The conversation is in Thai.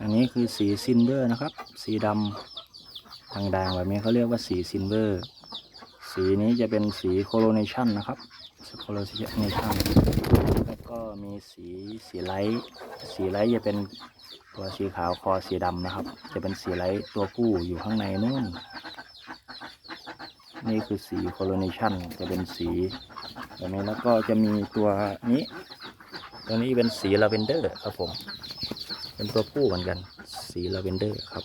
อันนี้คือสีซินเวอร์นะครับ สีดำด่างๆแบบนี้เขาเรียกว่าสีซินเวอร์ สีนี้จะเป็นสีโคโรเนชันนะครับโคโรเนชันแล้วก็มีสีสีไลท์สีไลท์จะเป็นตัวสีขาวคอสีดำนะครับ จะเป็นสีไลท์ตัวผู้อยู่ข้างในนู่น นี่คือสีโคโรเนชันจะเป็นสีแบบนี้แล้วก็จะมีตัวนี้ ตัวนี้เป็นสีลาเวนเดอร์ครับผม เป็นตัวผู้เหมือนกัน สีลาเวนเดอร์ครับ